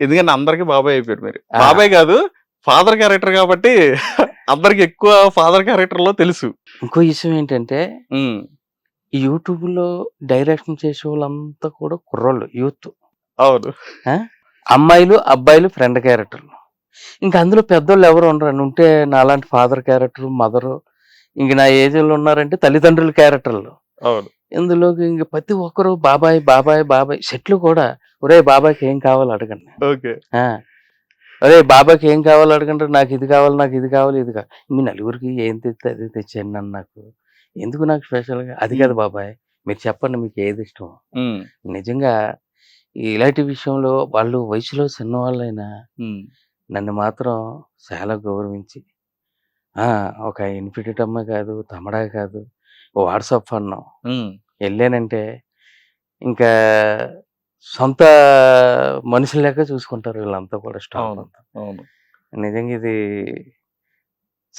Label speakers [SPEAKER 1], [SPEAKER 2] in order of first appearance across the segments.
[SPEAKER 1] ఎందుకంటే అందరికి బాబాయ్ అయిపోయారు మీరు. బాబాయ్ కాదు ఫాదర్ క్యారెక్టర్ కాబట్టి అందరికి ఎక్కువ ఫాదర్ క్యారెక్టర్లో తెలుసు.
[SPEAKER 2] ఇంకో విషయం ఏంటంటే యూట్యూబ్లో డైరెక్షన్ చేసే వాళ్ళంతా కూడా కుర్రోళ్ళు యూత్.
[SPEAKER 1] అవును.
[SPEAKER 2] అమ్మాయిలు అబ్బాయిలు ఫ్రెండ్ క్యారెక్టర్లు ఇంకా అందులో పెద్దోళ్ళు ఎవరు ఉండరు. ఉంటే నాలాంటి ఫాదర్ క్యారెక్టర్ మదరు ఇంక నా ఏజ్లో ఉన్నారంటే తల్లిదండ్రుల క్యారెక్టర్లు
[SPEAKER 1] అవును.
[SPEAKER 2] ఇందులో ఇంక ప్రతి ఒక్కరు బాబాయ్ బాబాయ్ బాబాయ్ సెట్లు కూడా ఒరే బాబాయ్కి ఏం కావాలి అడగండి.
[SPEAKER 1] ఓకే.
[SPEAKER 2] ఆ, ఒరే బాబాయ్కి ఏం కావాలి అడగండి. నాకు ఇది కావాలి నాకు ఇది కావాలి ఇది కావాలి మీ నలుగురికి ఏం తెస్తే అది తెచ్చాను నన్ను నాకు. ఎందుకు నాకు స్పెషల్గా? అది కాదు బాబాయ్. మీరు చెప్పండి మీకు ఏది ఇష్టం నిజంగా ఇలాంటి విషయంలో వాళ్ళు వయసులో చిన్నవాళ్ళైనా నన్ను మాత్రం చాలా గౌరవించి ఒక ఇన్ఫినిట్ అమ్మ కాదు తమడా కాదు వాట్సాప్ అన్నాం. వెళ్ళానంటే ఇంకా సొంత మనుషులు లెక్క చూసుకుంటారు వీళ్ళంతా కూడా స్టాఫ్. అంతా.
[SPEAKER 1] అవును.
[SPEAKER 2] నిజంగా ఇది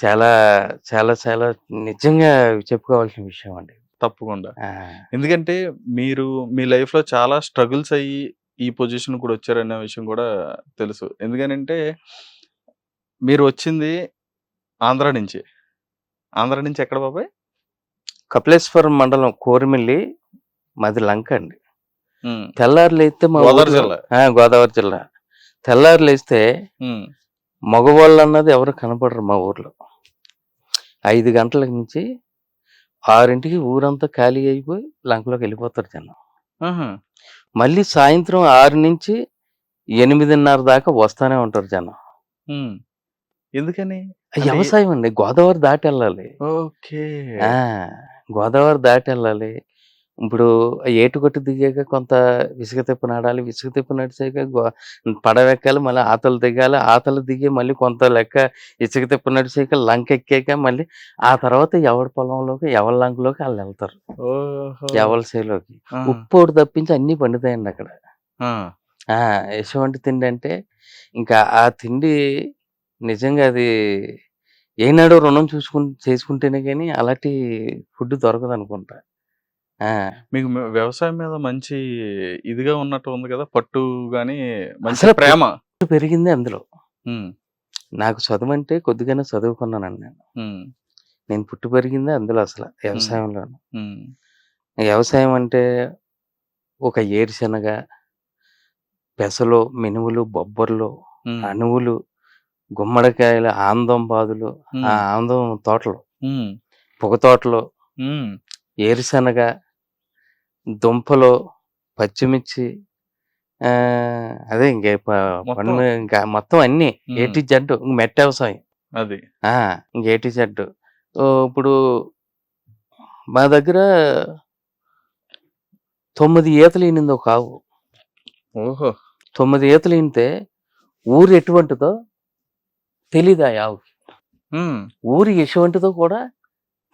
[SPEAKER 2] చాలా చాలా చాలా నిజంగా చెప్పుకోవాల్సిన విషయం అండి.
[SPEAKER 1] తప్పకుండా. ఎందుకంటే మీరు మీ లైఫ్లో చాలా స్ట్రగుల్స్ అయ్యి ఈ పొజిషన్ కూడా వచ్చారనే విషయం కూడా తెలుసు. ఎందుకనంటే మీరు వచ్చింది ఆంధ్ర నుంచి. ఆంధ్ర నుంచి ఎక్కడ బాబాయ్?
[SPEAKER 2] కపిలేశ్వరం మండలం కోరిమిల్లి మాది లంక అండి.
[SPEAKER 1] ఉమ్,
[SPEAKER 2] తెల్లారు లేస్తే మా
[SPEAKER 1] గోదావరి జిల్లా.
[SPEAKER 2] గోదావరి జిల్లా. తెల్లారు లేస్తే
[SPEAKER 1] ఉమ్,
[SPEAKER 2] మగవాళ్ళు అన్నది ఎవరు కనపడరు మా ఊర్లో. ఐదు గంటల నుంచి ఆరింటికి ఊరంతా ఖాళీ అయిపోయి లంకలోకి వెళ్ళిపోతారు జనం. మళ్ళీ సాయంత్రం ఆరు నుంచి ఎనిమిదిన్నర దాకా వస్తానే ఉంటారు జనం.
[SPEAKER 1] ఎందుకని?
[SPEAKER 2] వ్యవసాయం అండి. గోదావరి దాటి వెళ్ళాలి.
[SPEAKER 1] ఓకే.
[SPEAKER 2] గోదావరి దాటి వెళ్ళాలి. ఇప్పుడు ఏటుగొట్టు దిగాక కొంత ఇసుక తిప్ప నడాలి. ఇసుక తిప్ప నడిచాక గో- పడవ ఎక్కాలి మళ్ళీ ఆతలు దిగాలి. ఆతలు దిగి మళ్ళీ కొంత లెక్క ఇసుక తిప్ప నడిచాక లంక ఎక్కాక మళ్ళీ ఆ తర్వాత ఎవరి పొలంలోకి ఎవరి లంకలోకి వాళ్ళు వెళ్తారు. ఎవరి చేలోకి.
[SPEAKER 1] ఆ,
[SPEAKER 2] ఉప్పోడు తప్పించి అన్ని పండుతాయండి అక్కడ. ఎటువంటి తిండి అంటే ఇంకా ఆ తిండి నిజంగా అది ఏనాడో రుణం చూసుకు చేసుకుంటేనే కానీ అలాంటి ఫుడ్ దొరకదు అనుకుంటా
[SPEAKER 1] మీకు వ్యవసాయం మీద మంచి ఇదిగా ఉన్నట్టు ఉంది కదా పట్టు గాని మంచి ప్రేమ.
[SPEAKER 2] పెరిగింది అందులో. నాకు చదువు అంటే కొద్దిగానే చదువుకున్నానండి నేను. నేను పుట్టి పెరిగింది అందులో అసలు వ్యవసాయంలో వ్యవసాయం అంటే ఒక ఏరుశనగ పెసలు మినుములు బొబ్బర్లు అణువులు గుమ్మడికాయలు ఆందం బాదులు ఆందం తోటలు. పొగ తోటలు ఏరుశనగ దుంపలు పచ్చిమిర్చి అదే ఇంకా. పండు ఇంకా మొత్తం అన్ని ఏటి జడ్డు ఇంక మెట్ట వ్యవసాయం.
[SPEAKER 1] అది.
[SPEAKER 2] ఆ, ఇంక ఏటి జడ్డు ఇప్పుడు మా దగ్గర తొమ్మిది ఈతలు ఈనింది ఒక ఆవు.
[SPEAKER 1] ఓహో.
[SPEAKER 2] తొమ్మిది ఈతలు ఈనితే ఊరు ఎటువంటిదో తెలీదు ఆ
[SPEAKER 1] ఉమ్,
[SPEAKER 2] ఊరు ఎటువంటిదో కూడా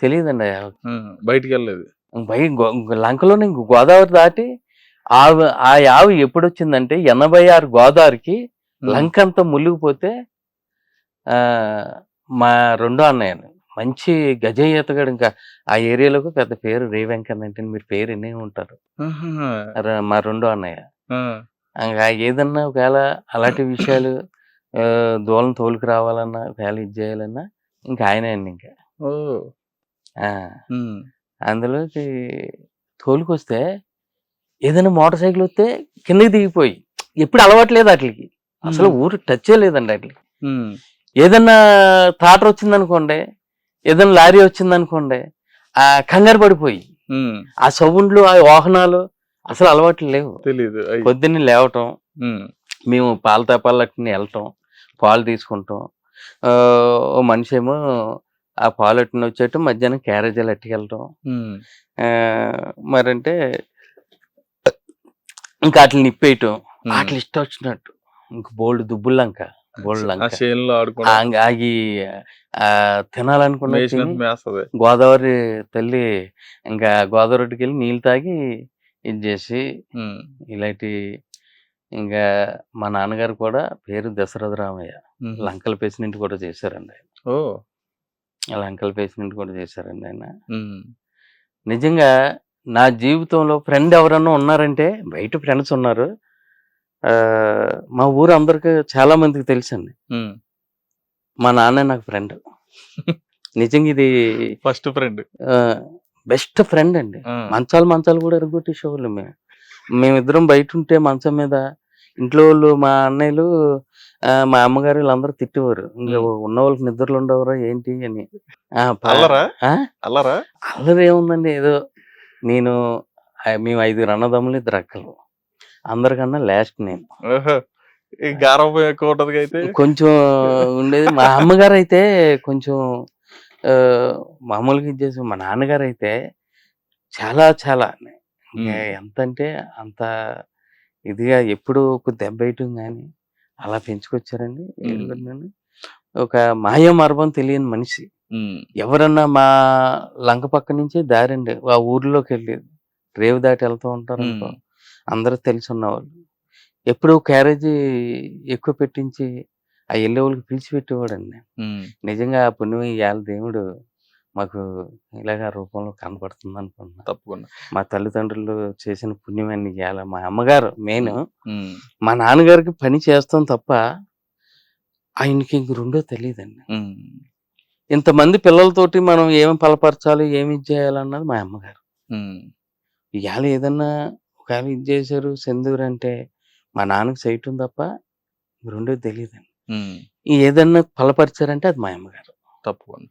[SPEAKER 2] తెలియదండి ఆ
[SPEAKER 1] ఉమ్, బయటికి వెళ్ళలేదు
[SPEAKER 2] బయ గో- లంకలోనే గోదావరి దాటి ఆవు ఆ ఆవు ఎప్పుడు వచ్చిందంటే ఎనభై ఆరు గోదావరికి లంక అంతా మునిగిపోతే ఆ మా రెండో అన్నయ్య మంచి గజ ఈతగాడు ఇంకా ఆ ఏరియాలోకి పెద్ద పేరు రే వెంకన్న అంటే మీరు పేరు ఎన్నే ఉంటారు. మా రెండో అన్నయ్య.
[SPEAKER 1] ఆ,
[SPEAKER 2] ఇంకా ఏదన్నా ఒకవేళ అలాంటి విషయాలు ఆ, దూలం తోలుకు రావాలన్నా ఒకవేళ ఇది చేయాలన్నా ఇంకా ఆయన ఇంకా.
[SPEAKER 1] ఓ.
[SPEAKER 2] ఆ,
[SPEAKER 1] ఉమ్,
[SPEAKER 2] అందులోకి తోలుకొస్తే ఏదైనా మోటార్ సైకిల్ వస్తే కిందకి దిగిపోయి. ఎప్పుడు అలవాట్లేదు వాటికి అసలు ఊరు టచ్ లేదండి వాటికి
[SPEAKER 1] ఉమ్,
[SPEAKER 2] ఏదన్నా టాటర్ వచ్చిందనుకోండి ఏదైనా లారీ వచ్చిందనుకోండి ఆ కంగారు పడిపోయి. ఆ సౌండ్లు ఆ వాహనాలు అసలు అలవాట్లు లేవు.
[SPEAKER 1] అయ్,
[SPEAKER 2] పొద్దున్నే లేవటం మేము పాల తపాలట్టుని వెళ్ళటం పాలు తీసుకుంటాం. ఆ, ఓ మనిషి ఏమో ఆ పాలు అట్టుని వచ్చేటం మధ్యాహ్నం క్యారేజీలు అట్టుకెళ్ళటం మరంటే ఇంకా అట్లా నిప్పేయటం. అట్లా ఇష్టం వచ్చినట్టు. ఇంక బోల్డ్ దుబ్బుల్లంక బోల్డ్
[SPEAKER 1] ఆ
[SPEAKER 2] లంక. ఆగి తినాలనుకున్న గోదావరి తల్లి ఇంకా గోదావరికి వెళ్ళి నీళ్ళు తాగి ఇది చేసి ఇలాంటి ఇంకా మా నాన్నగారు కూడా పేరు దశరథ రామయ్య. లంకల పేసినెంట్ కూడా చేశారండి ఆయన.
[SPEAKER 1] ఓ.
[SPEAKER 2] లంకల పేసినెంట్ కూడా చేశారండి ఆయన. నిజంగా నా జీవితంలో ఫ్రెండ్ ఎవరన్నా ఉన్నారంటే బయట ఫ్రెండ్స్ ఉన్నారు. మా ఊరు అందరికి చాలా మందికి తెలుసండి. మా నాన్న నాకు ఫ్రెండ్. నిజంగా ఇది
[SPEAKER 1] ఫస్ట్ ఫ్రెండ్.
[SPEAKER 2] బెస్ట్ ఫ్రెండ్ అండి. మంచాలు మంచాలు కూడా ఎరగొట్టేసేవాళ్ళు మేము. మేమిద్దరం బయట ఉంటే మంచం మీద ఇంట్లో వాళ్ళు మా అన్నయ్యలు మా అమ్మగారు వీళ్ళందరూ తిట్టేవారు. ఇంకా. ఉన్న వాళ్ళకి నిద్రలు ఉండవరా ఏంటి అని.
[SPEAKER 1] అల్లరా? అల్లరా?
[SPEAKER 2] అల్లరి ఏముందండి ఏదో నేను మేము ఐదుగురు అన్నదమ్ములు ఇద్దరు అక్కలు. అందరికన్నా లాస్ట్ నేను. కొంచెం ఉండేది. మా అమ్మగారు అయితే కొంచెం మామూలుగా ఇచ్చేసి మా నాన్నగారు అయితే చాలా చాలా. ఎంత అంటే అంత ఇదిగా ఎప్పుడు ఒక దెబ్బ వేయటం కానీ అలా పెంచుకొచ్చారండి. ఒక మాయ మర్మం తెలియని మనిషి. ఎవరన్నా మా లంక పక్క నుంచి దారండి ఆ ఊర్లోకి వెళ్ళేది రేవు దాటి వెళ్తూ ఉంటారు. అందరూ తెలిసి ఉన్నవాళ్ళు ఎప్పుడు క్యారేజీ ఎక్కువ పెట్టించి ఆ వెళ్ళే వాళ్ళకి పిలిచి పెట్టేవాడండి. నిజంగా ఆ పుణ్యం ఇవాళ దేవుడు మాకు ఇలాగ రూపంలో కనపడుతుంది అనుకున్నా
[SPEAKER 1] తప్పకుండా
[SPEAKER 2] మా తల్లిదండ్రులు చేసిన పుణ్యమని ఇవాళ మా అమ్మగారు మెయిన్. మా నాన్నగారికి పని చేస్తాం తప్ప ఆయనకి ఇంక రెండో తెలియదండి. ఇంతమంది పిల్లలతోటి మనం ఏమి పలపరచాలి ఏమి ఇది చేయాలన్నది మా అమ్మగారు. ఇవాళ ఏదన్నా ఒకవేళ ఇది చేశారు సెందూరు అంటే మా నాన్నకి చేయటం తప్ప రెండో తెలియదండి. ఏదన్నా పలపరిచారంటే అది మా అమ్మగారు
[SPEAKER 1] తప్పకుండా